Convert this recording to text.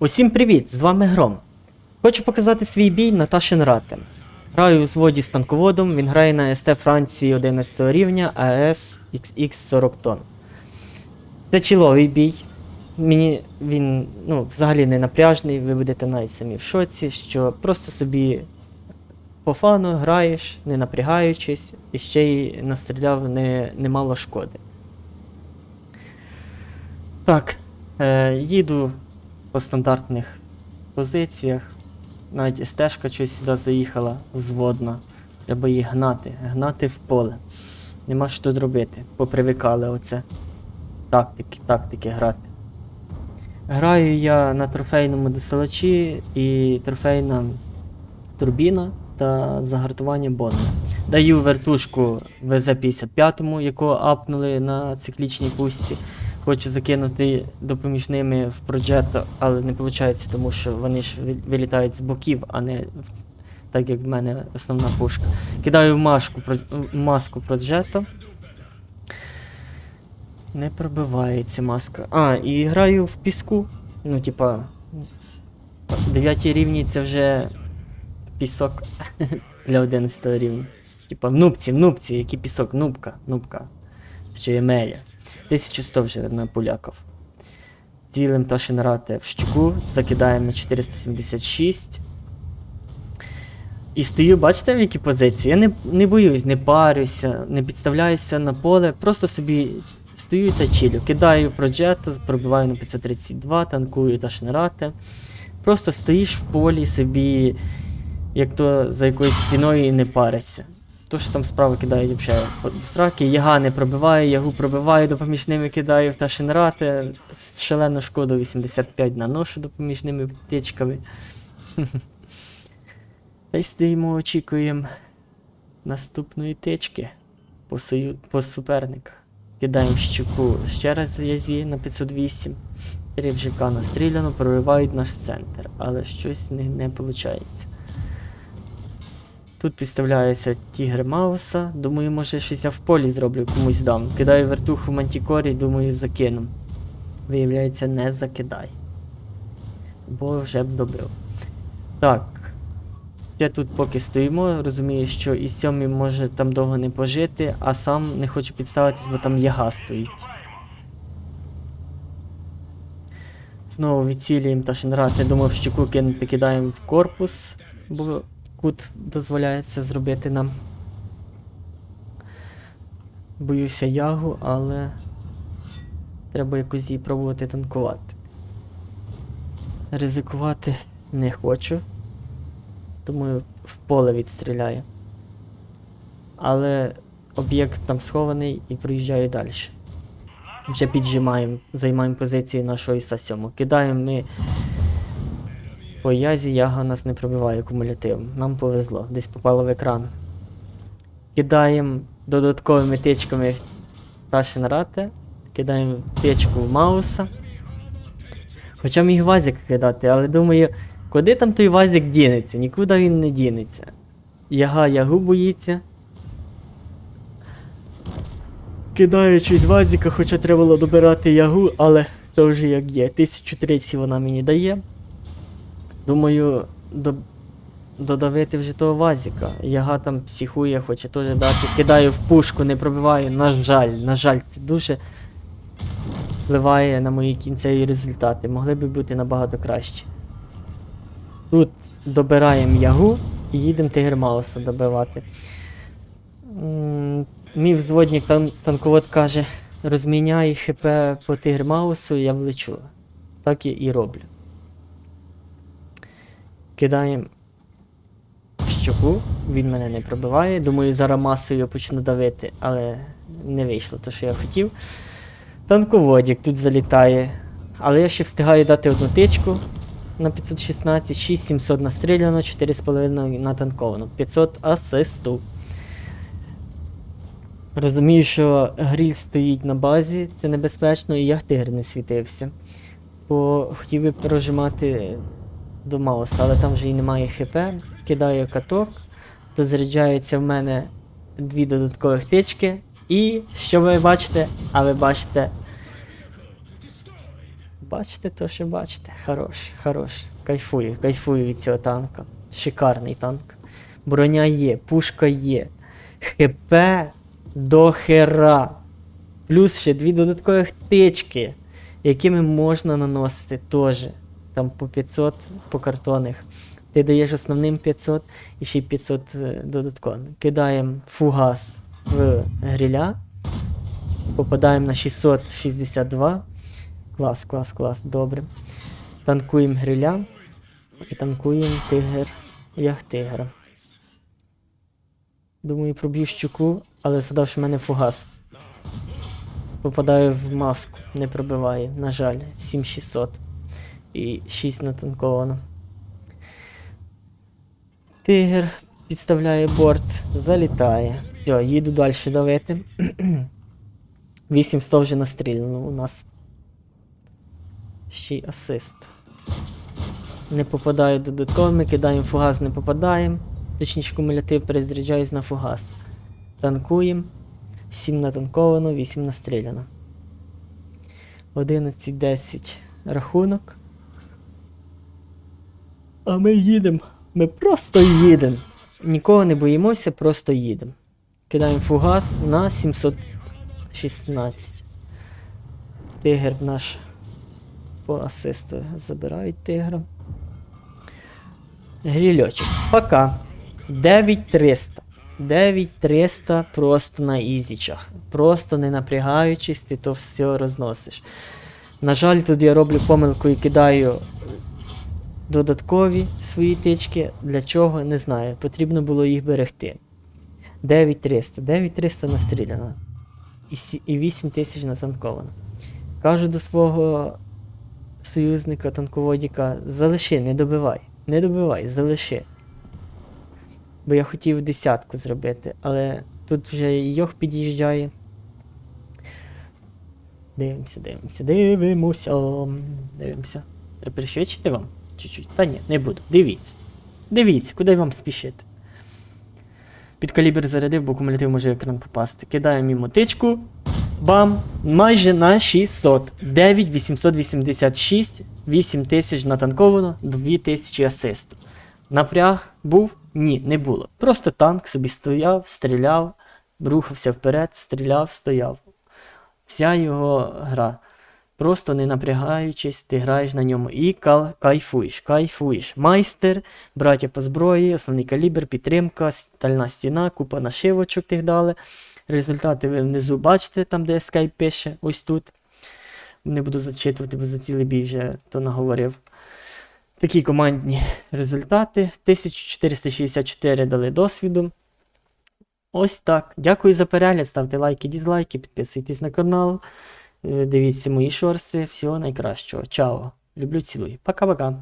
Усім привіт! З вами Гром. Хочу показати свій бій Наташин Ратем. Граю у зводі з танководом, він грає на СТ Франції 11 рівня АЕС XX 40 тонн. Це чіловий бій. Мені він ну, взагалі не напряжний, ви будете навіть самі в шоці, що просто собі по фану граєш, не напрягаючись, і ще й настріляв не, немало шкоди. Так, е, їду по стандартних позиціях. Навіть стежка щось сюди заїхала взводна. Треба її гнати, гнати в поле. Нема що тут робити. Попривикали оце. Тактики, тактики грати. Граю я на трофейному досилачі і трофейна турбіна та загартування бонда. Даю вертушку ВЗ-55, яку апнули на циклічній пустці. Хочу закинути допоміжними в проджето, але не виходить, тому що вони ж вилітають з боків, а не так як в мене основна пушка. Кидаю маску, в маску проджето. Не пробивається маска. А, і граю в піску. Ну, типа. 9 рівні це вже пісок для 11 рівня. Типа в нубці, в нубці, який пісок, нубка, нубка. Що є меля. 1100 вже на поляков. Цілим Ташинрате в щуку, закидаємо на 476. І стою, бачите, в якій позиції? Я не, не боюсь, не парюся, не підставляюся на поле, просто собі стою та чилю. Кидаю проджето, пробиваю на 532, танкую Ташинрате. Просто стоїш в полі собі, як то за якоюсь стіною і не паришся. То, що там справа кидають взагалі сраки, яга не пробиває, ягу пробиваю, допоміжними кидаю в Ташинрате, шалену шкоду 85 наношу допоміжними птичками. Та й стоїмо, очікуємо наступної тички по, сою... по суперниках. Кидаємо щуку ще раз язі на 508. Три вжика настріляно, проривають наш центр, але щось в не виходить. Тут підставляється тігр Мауса. Думаю, може щось я в полі зроблю, комусь дам. Кидаю вертуху в мантікорі, думаю, закину. Виявляється, не закидає. Бо вже б добив. Так. Ще тут поки стоїмо, розумію, що і сьомий може там довго не пожити, а сам не хочу підставитись, бо там яга стоїть. Знову відцілюємо Ташинрати. Думав, щуку кинути кидаємо в корпус, бо кут дозволяє це зробити нам. Боюся ягу, але треба якось її пробувати танкувати. Ризикувати не хочу. Думаю, в поле відстріляю. Але об'єкт там схований і проїжджаю далі. Вже піджимаємо, займаємо позицію нашого Іса 7. Кидаємо ми по язі, яга нас не пробиває кумулятивом. Нам повезло, десь попало в екран. Кидаємо додатковими тичками в Ташинрате, кидаємо тичку в Мауса. Хоча міг вазик кидати, але думаю, куди там той вазик дінеться? Нікуди він не дінеться. Яга ягу боїться. Кидаю щось вазика, хоча треба було добирати ягу, але то вже як є. 1030 вона мені дає. Думаю, до... додавити вже того вазика. Яга там психує, хоче теж дати. Кидаю в пушку, не пробиваю. На жаль, на жаль, це дуже впливає на мої кінцеві результати. Могли би бути набагато краще. Тут добираємо ягу і їдемо Тигр Мауса добивати. Мій взводник тан танковод каже, розміняй ХП по Тигр Маусу, я влечу. Так я і роблю. Кидаємо щоку, він мене не пробиває. Думаю, зараз масою почну давити, але не вийшло те, що я хотів. Танководік тут залітає. Але я ще встигаю дати одну тичку на 516, 6700 настріляно, 4,5 натанковано. 500 асисту. Розумію, що гріль стоїть на базі, це небезпечно, і я тигр не світився. Бо хотів би прожимати до Мауса, але там вже і немає ХП. Кидаю каток, дозаряджаються в мене дві додаткових тички. І що ви бачите? А ви бачите Бачите, то що бачите. Хорош, хорош. Кайфую, кайфую від цього танка. Шикарний танк. Броня є, пушка є. ХП до хера. Плюс ще дві додаткових тички, якими можна наносити теж. Там по 500 по картонних. Ти даєш основним 500 і ще 500 е, додатковим. Кидаємо фугас в гриля. Попадаємо на 662. Клас, клас, клас, добре. Танкуємо гриля. І танкуємо тигр як тигра. Думаю, проб'ю щуку, але згадав, що в мене фугас. Попадаю в маску, не пробиває, на жаль, 7600 і 6 натанковано. Тигр підставляє борт, залітає. Все, їду далі давити. 800 вже настріляно у нас. Ще й асист. Не попадаю додатковими, кидаємо фугас, не попадаємо. Точніше кумулятив перезаряджаюсь на фугас. Танкуємо. 7 натанковано, 8 настріляно. 11-10 рахунок. А ми їдемо. Ми просто їдемо. Нікого не боїмося, просто їдемо. Кидаємо фугас на 716. Тигр наш по асисту забирають тигра. Грільочок. Пока. 9300. 9300 просто на ізічах. Просто не напрягаючись, ти то все розносиш. На жаль, тут я роблю помилку і кидаю додаткові свої тички. Для чого? Не знаю. Потрібно було їх берегти. 9300. 9300 настріляно. І сі- І 8000 натанковано. Кажу до свого союзника танководіка, залиши, не добивай. Не добивай, залиши. Бо я хотів десятку зробити, але тут вже Йох під'їжджає. Дивимося, дивимося, дивимося. Дивимося. Треба пришвидшити вам? Чуть-чуть. Та ні, не буду. Дивіться. Дивіться, куди вам спішити. Під калібр зарядив, бо кумулятив може екран попасти. Кидаємо йому тичку. Бам! Майже на 600. 9886, 8000 натанковано, 2000 асисту. Напряг був? Ні, не було. Просто танк собі стояв, стріляв, рухався вперед, стріляв, стояв. Вся його гра. Просто не напрягаючись, ти граєш на ньому і кайфуєш, кайфуєш. Майстер, браття по зброї, основний калібр, підтримка, стальна стіна, купа нашивочок тих дали. Результати ви внизу бачите, там де Skype пише, ось тут. Не буду зачитувати, бо за цілий бій вже то наговорив. Такі командні результати. 1464 дали досвіду. Ось так. Дякую за перегляд. Ставте лайки, дізлайки, підписуйтесь на канал. Е, Дивіться мої шорси. Всього найкращого. Чао. Люблю, цілую. Пока-пока.